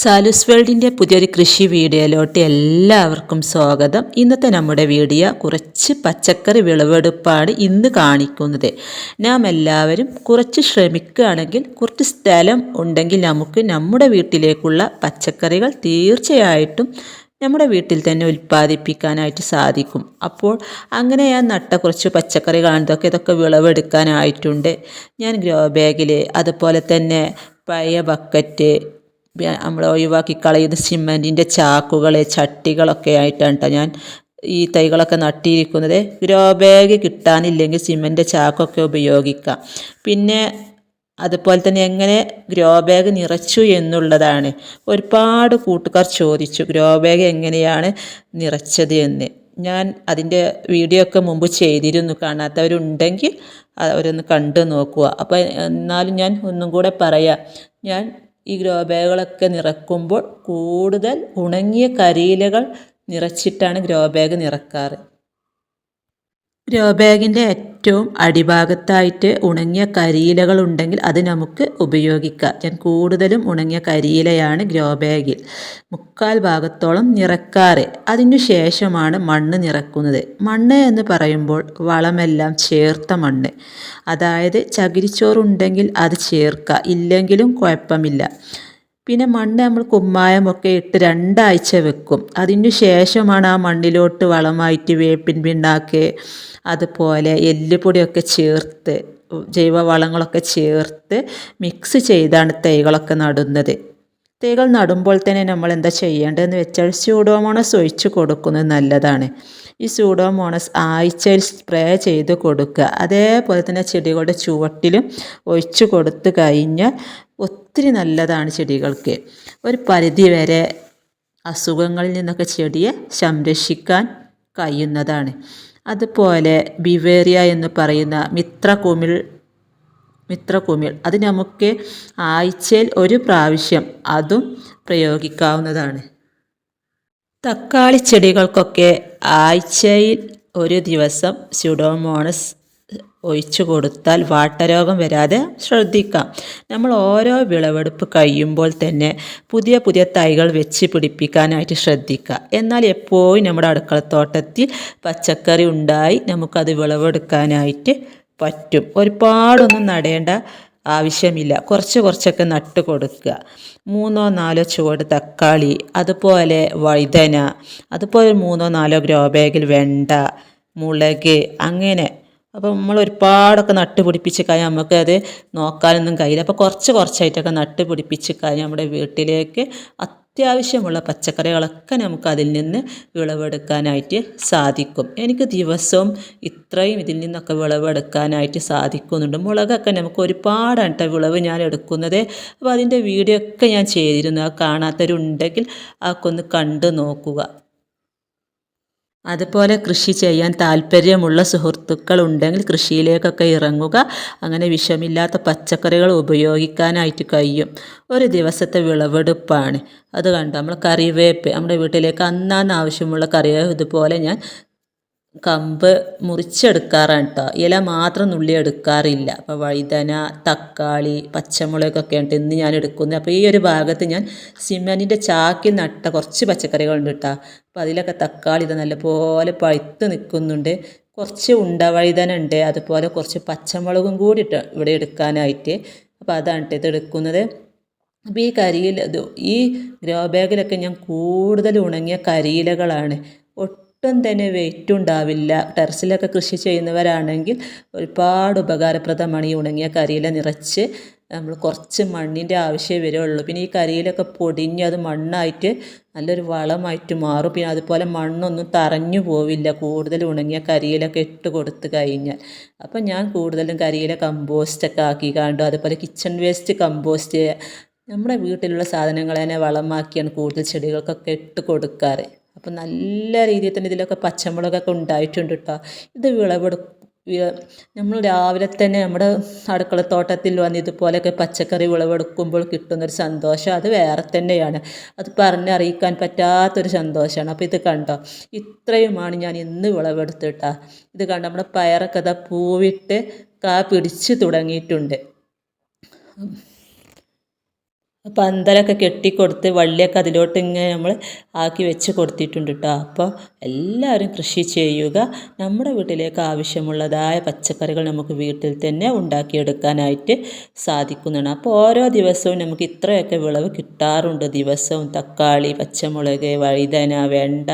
സാലൂസ് വേൾഡിന്റെ പുതിയൊരു കൃഷി വീഡിയോയിലോട്ട് എല്ലാവർക്കും സ്വാഗതം. ഇന്നത്തെ നമ്മുടെ വീഡിയോ കുറച്ച് പച്ചക്കറി വിളവെടുപ്പാണ് ഇന്ന് കാണിക്കുന്നത്. നാം എല്ലാവരും കുറച്ച് ശ്രമിക്കുകയാണെങ്കിൽ കുറച്ച് സ്ഥലം ഉണ്ടെങ്കിൽ നമുക്ക് നമ്മുടെ വീട്ടിലേക്കുള്ള പച്ചക്കറികൾ തീർച്ചയായിട്ടും നമ്മുടെ വീട്ടിൽ തന്നെ ഉൽപ്പാദിപ്പിക്കാനായിട്ട് സാധിക്കും. അപ്പോൾ അങ്ങനെ ഞാൻ നട്ട കുറച്ച് പച്ചക്കറി ഇതൊക്കെ ഇതൊക്കെ വിളവെടുക്കാനായിട്ടുണ്ട്. ഞാൻ ഗ്രോ ബാഗിൽ അതുപോലെ തന്നെ പഴയ ബക്കറ്റ് നമ്മൾ ഒഴിവാക്കി കളയുന്ന സിമെന്റിന്റെ ചാക്കുകൾ ചട്ടികളൊക്കെ ആയിട്ടാണ് കേട്ടോ ഞാൻ ഈ തൈകളൊക്കെ നട്ടിരിക്കുന്നത്. ഗ്രോ ബാഗ് കിട്ടാനില്ലെങ്കിൽ സിമെന്റ് ചാക്കൊക്കെ ഉപയോഗിക്കാം. പിന്നെ അതുപോലെ തന്നെ എങ്ങനെ ഗ്രോ ബാഗ് നിറച്ചു എന്നുള്ളതാണ്. ഒരുപാട് കൂട്ടുകാർ ചോദിച്ചു ഗ്രോ ബാഗ് എങ്ങനെയാണ് നിറച്ചത് എന്ന്? ഞാൻ അതിന്റെ വീഡിയോ ഒക്കെ മുമ്പ് ചെയ്തിരുന്നു കാണാത്തവരുണ്ടെങ്കിൽ അവരൊന്ന് കണ്ടു നോക്കുക. അപ്പോൾ എന്നാലും ഞാൻ ഒന്നും കൂടെ പറയാം. ഞാൻ ഈ ഗ്രോ ബാഗുകളൊക്കെ നിറക്കുമ്പോൾ കൂടുതൽ ഉണങ്ങിയ കരിയിലകൾ നിറച്ചിട്ടാണ് ഗ്രോബാഗ് നിറക്കാറ്. ഗ്രോ ബാഗിന്റെ ഏറ്റവും അടിഭാഗത്തായിട്ട് ഉണങ്ങിയ കരിയിലകൾ ഉണ്ടെങ്കിൽ അത് നമുക്ക് ഉപയോഗിക്കാം. ഞാൻ കൂടുതലും ഉണങ്ങിയ കരിയിലയാണ് ഗ്രോ ബാഗിൽ മുക്കാൽ ഭാഗത്തോളം നിറക്കാറ്. അതിനു ശേഷമാണ് മണ്ണ് നിറക്കുന്നത്. മണ്ണ് എന്ന് പറയുമ്പോൾ വളമെല്ലാം ചേർത്ത മണ്ണ്. അതായത് ചകിരിച്ചോറുണ്ടെങ്കിൽ അത് ചേർക്കുക ഇല്ലെങ്കിലും കുഴപ്പമില്ല. പിന്നെ മണ്ണ് നമ്മൾ കുമ്മായമൊക്കെ ഇട്ട് രണ്ടാഴ്ച വെക്കും. അതിനു ശേഷമാണ് ആ മണ്ണിലോട്ട് വളമായിട്ട് വേപ്പിൻ പിണ്ണാക്ക് അതുപോലെ എല്ലുപൊടിയൊക്കെ ചേർത്ത് ജൈവ വളങ്ങളൊക്കെ ചേർത്ത് മിക്സ് ചെയ്താണ് തൈകളൊക്കെ നടുന്നത്. തൈകൾ നടുമ്പോൾ തന്നെ നമ്മൾ എന്താ ചെയ്യേണ്ടതെന്ന് വെച്ചാൽ സ്യൂഡോമോണസ് ഒഴിച്ച് കൊടുക്കുന്നത് നല്ലതാണ്. ഈ സ്യൂഡോമോണസ് ആഴ്ചയിൽ സ്പ്രേ ചെയ്ത് കൊടുക്കുക. അതേപോലെ തന്നെ ചെടികളുടെ ചുവട്ടിലും ഒഴിച്ചു കൊടുത്തു കഴിഞ്ഞാൽ ഒത്തിരി നല്ലതാണ് ചെടികൾക്ക്. ഒരു പരിധി വരെ അസുഖങ്ങളിൽ നിന്നൊക്കെ ചെടിയെ സംരക്ഷിക്കാൻ കഴിയുന്നതാണ്. അതുപോലെ ബിവേറിയ എന്ന് പറയുന്ന മിത്രകുമിൾ മിത്രകുമിൾ അത് നമുക്ക് ആഴ്ചയിൽ ഒരു പ്രാവശ്യം അതും പ്രയോഗിക്കാവുന്നതാണ്. തക്കാളി ചെടികൾക്കൊക്കെ ആഴ്ചയിൽ ഒരു ദിവസം സ്യൂഡോമോണസ് ഒഴിച്ചു കൊടുത്താൽ വാട്ടരോഗം വരാതെ ശ്രദ്ധിക്കാം. നമ്മൾ ഓരോ വിളവെടുപ്പ് കഴിയുമ്പോൾ തന്നെ പുതിയ പുതിയ തൈകൾ വെച്ച് പിടിപ്പിക്കാനായിട്ട് ശ്രദ്ധിക്കുക. എന്നാൽ എപ്പോഴും നമ്മുടെ അടുക്കളത്തോട്ടത്തിൽ പച്ചക്കറി ഉണ്ടായി നമുക്കത് വിളവെടുക്കാനായിട്ട് പറ്റും. ഒരുപാടൊന്നും നടേണ്ട ആവശ്യമില്ല. കുറച്ച് കുറച്ചൊക്കെ നട്ട് കൊടുക്കുക. മൂന്നോ നാലോ ചുവട് തക്കാളി അതുപോലെ വഴുതന അതുപോലെ മൂന്നോ നാലോ ഗ്രോ ബാഗിൽ വെണ്ട മുളക് അങ്ങനെ അപ്പോൾ നമ്മൾ ഒരുപാടൊക്കെ നട്ട് പിടിപ്പിച്ച് കഴിഞ്ഞാൽ നമുക്ക് അത് നോക്കാനൊന്നും കഴിയില്ല. അപ്പോൾ കുറച്ച് കുറച്ചായിട്ടൊക്കെ നട്ട് പിടിപ്പിച്ച് കഴിഞ്ഞാൽ നമ്മുടെ വീട്ടിലേക്ക് അത്യാവശ്യമുള്ള പച്ചക്കറികളൊക്കെ നമുക്ക് അതിൽ നിന്ന് വിളവെടുക്കാനായിട്ട് സാധിക്കും. എനിക്ക് ദിവസവും ഇത്രയും ഇതിൽ നിന്നൊക്കെ വിളവെടുക്കാനായിട്ട് സാധിക്കുന്നുണ്ട്. മുളകൊക്കെ നമുക്ക് ഒരുപാടാണ് വിളവ് ഞാൻ എടുക്കുന്നത്. അപ്പോൾ അതിന്റെ വീഡിയോ ഒക്കെ ഞാൻ ചെയ്തിരുന്നു. ആ കാണാത്തവരുണ്ടെങ്കിൽ അതൊക്കെ ഒന്ന് കണ്ടു നോക്കുക. അതുപോലെ കൃഷി ചെയ്യാൻ താല്പര്യമുള്ള സുഹൃത്തുക്കൾ ഉണ്ടെങ്കിൽ കൃഷിയിലേക്കൊക്കെ ഇറങ്ങുക. അങ്ങനെ വിഷമില്ലാത്ത പച്ചക്കറികൾ ഉപയോഗിക്കാനായിട്ട് കഴിയും. ഒരു ദിവസത്തെ വിളവെടുപ്പാണ്. അത് കണ്ടു? നമ്മൾ കറിവേപ്പ് നമ്മുടെ വീട്ടിലേക്ക് അന്നാന്ന് ആവശ്യമുള്ള കറിവേപ്പ് ഇതുപോലെ ഞാൻ കമ്പ് മുറിച്ചെടുക്കാറാണ് കേട്ടോ ഇല മാത്രം നുള്ളി എടുക്കാറില്ല. അപ്പോൾ വഴുതന തക്കാളി പച്ചമുളകൊക്കെ ഉണ്ട് ഇന്ന് ഞാൻ എടുക്കുന്നത് അപ്പോൾ ഈ ഒരു ഭാഗത്ത് ഞാൻ സിമെന്റിന്റെ ചാക്കിൽ നട്ട കുറച്ച് പച്ചക്കറികളുണ്ട് കേട്ടോ അപ്പോൾ അതിലൊക്കെ തക്കാളി ഇത് നല്ലപോലെ പഴുത്ത് നിൽക്കുന്നുണ്ട്. കുറച്ച് ഉണ്ട വഴുതന ഉണ്ട്. അതുപോലെ കുറച്ച് പച്ചമുളകും കൂടി ഇട്ട് ഇവിടെ എടുക്കാനായിട്ട്. അപ്പോൾ അതാണ് ഇത് എടുക്കുന്നത്. അപ്പോൾ ഈ കരിയില ഈ ഗ്രോ ബാഗിലൊക്കെ ഞാൻ കൂടുതൽ ഉണങ്ങിയ കരിയിലകളാണ്. ഒട്ടും തന്നെ വെയിറ്റ് ഉണ്ടാവില്ല. ടെറസിലൊക്കെ കൃഷി ചെയ്യുന്നവരാണെങ്കിൽ ഒരുപാട് ഉപകാരപ്രദമാണ് ഈ ഉണങ്ങിയ കരിയില നിറച്ച്. നമ്മൾ കുറച്ച് മണ്ണിന്റെ ആവശ്യമേ വരുള്ളൂ. പിന്നെ ഈ കരിയിലൊക്കെ പൊടിഞ്ഞ് അത് മണ്ണായിട്ട് നല്ലൊരു വളമായിട്ട് മാറും. പിന്നെ അതുപോലെ മണ്ണൊന്നും തറഞ്ഞു പോവില്ല. കൂടുതൽ ഉണങ്ങിയ കരിയിലൊക്കെ ഇട്ട് കൊടുത്തു കഴിഞ്ഞാൽ. അപ്പം ഞാൻ കൂടുതലും കരിയില കമ്പോസ്റ്റൊക്കെ ആക്കി കണ്ടു. അതുപോലെ കിച്ചൺ വേസ്റ്റ് കമ്പോസ്റ്റ് നമ്മുടെ വീട്ടിലുള്ള സാധനങ്ങൾ തന്നെ വളമാക്കിയാണ് കൂടുതൽ ചെടികൾക്കൊക്കെ ഇട്ട് കൊടുക്കാറ്. അപ്പം നല്ല രീതിയിൽ തന്നെ ഇതിലൊക്കെ പച്ചമുളകൊക്കെ ഉണ്ടായിട്ടുണ്ട് കേട്ടോ ഇത് വിളവെടുപ്പ് നമ്മൾ രാവിലെ തന്നെ നമ്മുടെ അടുക്കളത്തോട്ടത്തിൽ വന്ന് ഇതുപോലെയൊക്കെ പച്ചക്കറി വിളവെടുക്കുമ്പോൾ കിട്ടുന്നൊരു സന്തോഷം അത് വേറെ തന്നെയാണ്. അത് പറഞ്ഞറിയിക്കാൻ പറ്റാത്തൊരു സന്തോഷമാണ്. അപ്പോൾ ഇത് കണ്ടോ? ഇത്രയുമാണ് ഞാൻ ഇന്ന് വിളവെടുത്തിട്ടാ ഇത് കണ്ടോ? നമ്മുടെ പയറൊക്കെ അതാ പൂവിട്ട് കാ പിടിച്ച് തുടങ്ങിയിട്ടുണ്ട്. പന്തലൊക്കെ കെട്ടിക്കൊടുത്ത് വള്ളിയൊക്കെ അതിലോട്ട് ഇങ്ങനെ നമ്മൾ ആക്കി വെച്ച് കൊടുത്തിട്ടുണ്ട് കേട്ടോ അപ്പോൾ എല്ലാവരും കൃഷി ചെയ്യുക. നമ്മുടെ വീട്ടിലേക്ക് ആവശ്യമുള്ളതായ പച്ചക്കറികൾ നമുക്ക് വീട്ടിൽ തന്നെ ഉണ്ടാക്കിയെടുക്കാനായിട്ട് സാധിക്കുന്നതാണ്. അപ്പോൾ ഓരോ ദിവസവും നമുക്ക് ഇത്രയൊക്കെ വിളവ് കിട്ടാറുണ്ട്. ദിവസവും തക്കാളി പച്ചമുളക് വഴുതന വെണ്ട